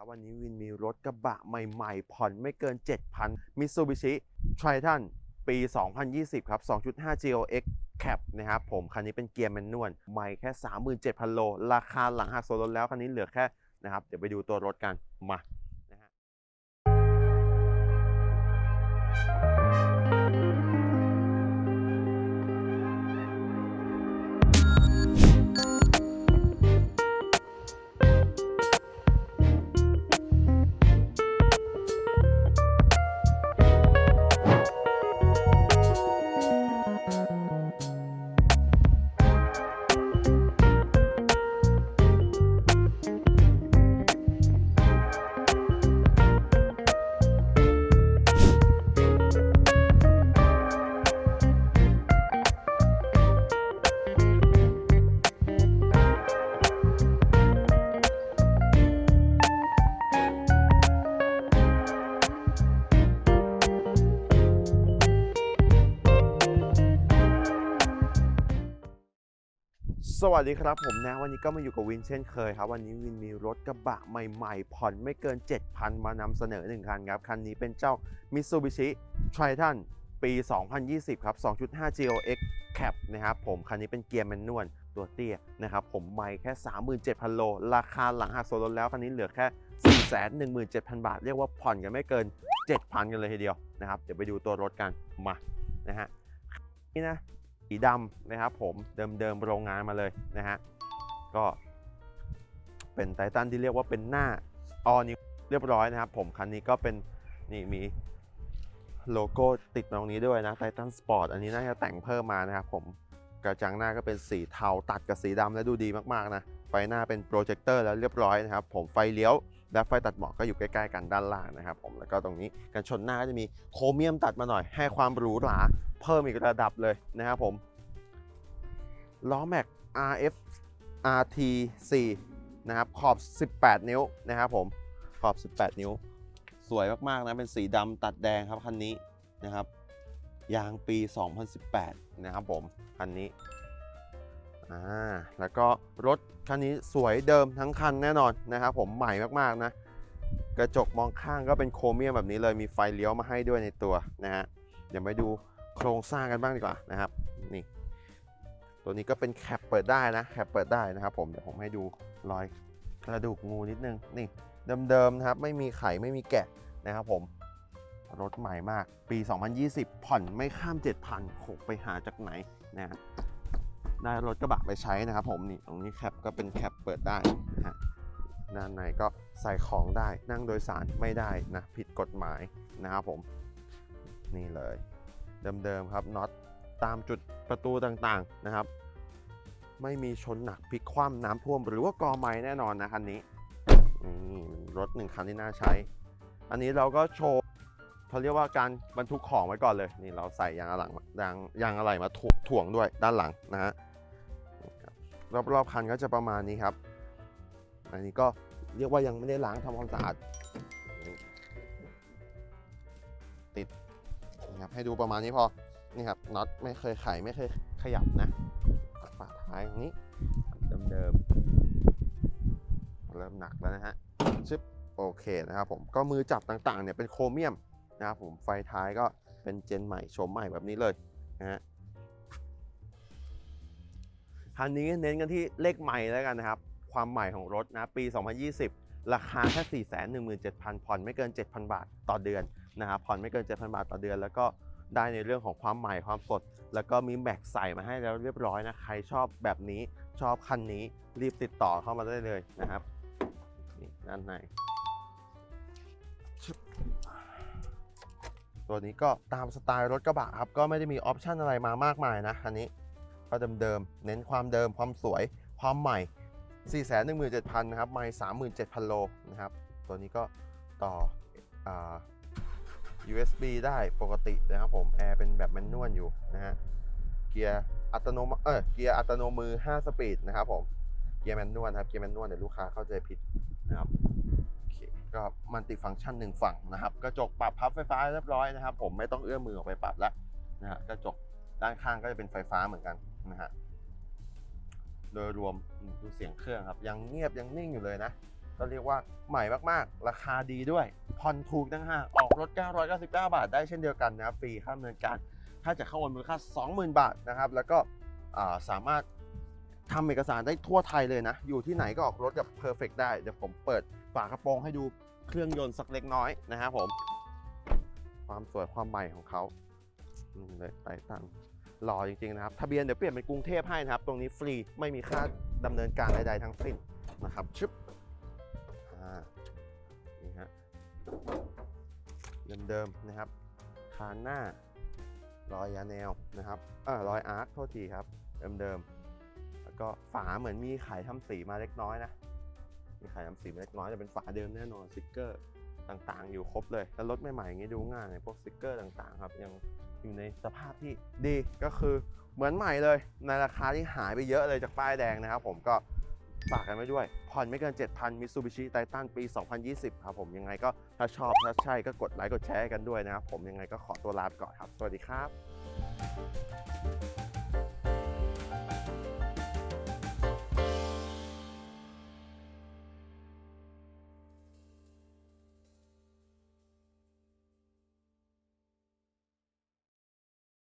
ครับวันนี้วินมีรถกระบะใหม่ๆ ผ่อนไม่เกิน 7,000 Mitsubishi Triton ปี 2020 ครับ 2.5 GLX Cap นะครับผม คันนี้เป็นเกียร์แมนนวลใหม่แค่ 37,000 โล ราคาหลังหักส่วนลดแล้ว คันนี้เหลือแค่นะครับ เดี๋ยวไปดูตัวรถกัน มา สวัสดีครับผมนะวันนี้ก็มาอยู่กับวินเช่นเคยครับ วันนี้วินมีรถกระบะใหม่ๆ ผ่อนไม่เกิน 7,000 มานำเสนอ1คันครับ คันนี้เป็นเจ้า Mitsubishi Triton ปี 2020 ครับ 2.5 GLX Cap นะครับผมคันนี้เป็นเกียร์แมนนวลตัวเตี้ยนะครับผมไม่แค่ 37,000 โล ราคาหลังหักส่วนลดแล้ว คันนี้เหลือแค่ 417,000 บาท เรียกว่าผ่อนกันไม่เกิน 7,000 กันเลยทีเดียวนะครับเดี๋ยวไปดูตัวรถกันมานะฮะนี่นะ สีดำนะครับผมเดิมๆโรงงานมาเลยนะฮะก็เป็นไททันที่เรียกว่าเป็นหน้าออนิวเรียบร้อยนะครับผมคันนี้ก็เป็นนี่มีโลโก้ติดตรงนี้ด้วยนะไททันสปอร์ตอันนี้น่าจะแต่งเพิ่มมานะครับผมกระจังหน้าก็เป็นสีเทาตัดกับสีดำแล้วดูดีมากๆนะไฟหน้าเป็นโปรเจคเตอร์แล้วเรียบร้อยนะครับผมไฟเลี้ยว และไฟตัดหมอกก็อยู่ใกล้ๆกันด้านล่างนะครับผมแล้วก็ตรงนี้กันชนหน้าก็จะมีโครเมียมตัดมาหน่อย ให้ความหรูหราเพิ่มอีกระดับเลยนะครับผมล้อแม็ก RF RT 4 นะครับขอบ 18 นิ้วนะครับผมขอบ 18 นิ้ว สวยมากๆนะเป็นสีดำตัดแดงครับคันนี้นะครับยางปี 2018 นะครับผมคันนี้ อ่าแล้วก็รถคันนี้สวยเดิมทั้งคันแน่นอนนะครับผมใหม่มากๆนะกระจกมองข้างก็เป็นโครเมียมแบบนี้เลยมีไฟเลี้ยวมาให้ด้วยในตัวนะฮะเดี๋ยวไปดูโครงสร้างกันบ้างดีกว่านะครับนี่ตัวนี้ก็เป็นแคปเปิดได้นะแคปเปิดได้นะครับผมเดี๋ยวผมให้ดูรอยกระดูกงูนิดนึงนี่เดิมๆนะครับไม่มีไข่ไม่มีแกะนะครับผมรถใหม่มากปี 2020 ผ่อนไม่ข้าม 7,000โขไปหาจากไหนนะฮะ ได้รถกระบะไปใช้นะครับผมนี่ตรงนี้แคปก็เป็นแคปเปิดได้นะฮะด้านในก็ใส่ของได้นั่งโดยสารไม่ได้นะผิดกฎหมายนะครับผม นี่เลย เดิมๆครับน็อตตามจุดประตูต่างๆนะครับ ไม่มีชนหนักพลิกคว่ำน้ำท่วม หรือว่ากอไม้แน่นอนนะคันนี้นี่รถหนึ่งคันที่น่าใช้ อันนี้เราก็โชว์เขาเรียกว่าการบรรทุกของไว้ก่อนเลย นี่เราใส่ยางอะไหล่ยางยางอะไหล่มาถ่วงด้วยด้านหลังนะฮะ รอบๆคันก็จะประมาณนี้ครับ อันนี้ก็เรียกว่ายังไม่ได้ล้างทำความสะอาดติดนะครับให้ดูประมาณนี้พอนี่ครับน็อตไม่เคยไขไม่เคยขยับนะฝาท้ายตรงนี้เดิมๆเริ่มหนักแล้วนะฮะชึบโอเคนะครับผมก็มือจับต่างๆเนี่ยเป็นโครเมียมนะครับผมไฟท้ายก็เป็นเจนใหม่โฉมใหม่แบบนี้เลยนะฮะ คันนี้เน้นกันที่เลขใหม่แล้วกันนะครับ ความใหม่ของรถนะปี 2020 ราคาแค่417,000 ผ่อนไม่เกิน 7,000 บาทต่อเดือนนะครับผ่อนไม่เกิน 7,000 บาทต่อเดือน แล้วก็ได้ในเรื่องของความใหม่ความสด แล้วก็มีแม็กใส่มาให้แล้วเรียบร้อยนะใครชอบแบบนี้ชอบคันนี้รีบติดต่อเข้ามาได้เลยนะครับนี่ด้านในตัวนี้ก็ตามสไตล์รถกระบะครับก็ไม่ได้มีออปชันอะไรมามากมายนะคันนี้ ก็เดิมๆเน้นความเดิมความสวยความใหม่ 417,000นะครับไม่37,000 โลนะครับ ตัวนี้ก็ต่ออ USB ได้ปกตินะครับผมแอร์เป็นแบบแมนนวลอยู่นะฮะเกียร์อัตโนมเออเกียร์อัตโนมือ 5 สปีดนะครับผมเกียร์แมนนวลครับเกียร์แมนนวลเดี๋ยวลูกค้าเข้าใจผิดนะครับโอเคก็มันติฟังก์ชันหนึ่งฝั่งนะครับกระจกปรับพับไฟฟ้าเรียบร้อยนะครับ ผมไม่ต้องเอื้อมมือออกไปปรับแล้วนะฮะกระจกด้านข้างก็จะเป็นไฟฟ้าเหมือนกัน นะฮะโดยรวมดูเสียงเครื่องครับ ยังเงียบยังนิ่งอยู่เลยนะ ก็เรียกว่าใหม่มากๆ ราคาดีด้วยผ่อนถูกตั้งห้าออกรถ 999 บาท ได้เช่นเดียวกันนะฟรีค่าดำเนินการ ถ้าจะเข้าวันมูลค่า 20,000 บาทนะครับ แล้วก็สามารถทำเอกสารได้ทั่วไทยเลยนะ อยู่ที่ไหนก็ออกรถกับ Perfect ได้ เดี๋ยวผมเปิดฝากระโปรงให้ดูเครื่องยนต์สักเล็กน้อยนะครับผม ความสวยความใหม่ของเขา อืมเลยไตตันหล่อจริงๆนะครับ ทะเบียนเดี๋ยวเปลี่ยนเป็นกรุงเทพให้นะครับ ตรงนี้ฟรีไม่มีค่าดำเนินการใดๆทั้งสิ้นนะครับชึบอ่านี่ฮะเดิมๆนะครับคานหน้ารอยยาแนวนะครับเออรอยอาร์คโทษทีครับ เดิมๆแล้วก็ฝาเหมือนมีขายทำสีมาเล็กน้อยนะมีขายทำสีมาเล็กน้อยแต่เป็นฝาเดิมแน่นอนสติกเกอร์ต่างๆ อยู่ครบเลยแล้วรถใหม่ๆอย่างนี้ดูง่ายพวกสติกเกอร์ต่างๆ ครับยัง อยู่ในสภาพที่ดีก็คือเหมือนใหม่เลย ในราคาที่หายไปเยอะเลยจากป้ายแดงนะครับผมก็ฝากกันไว้ด้วย ผ่อนไม่เกิน 7,000 Mitsubishi Titan ปี 2020 ครับผมยังไงก็ถ้าชอบถ้าใช่ก็กดไลค์กดแชร์กันด้วยนะครับผมยังไงก็ขอตัวลาไปก่อนครับ สวัสดีครับ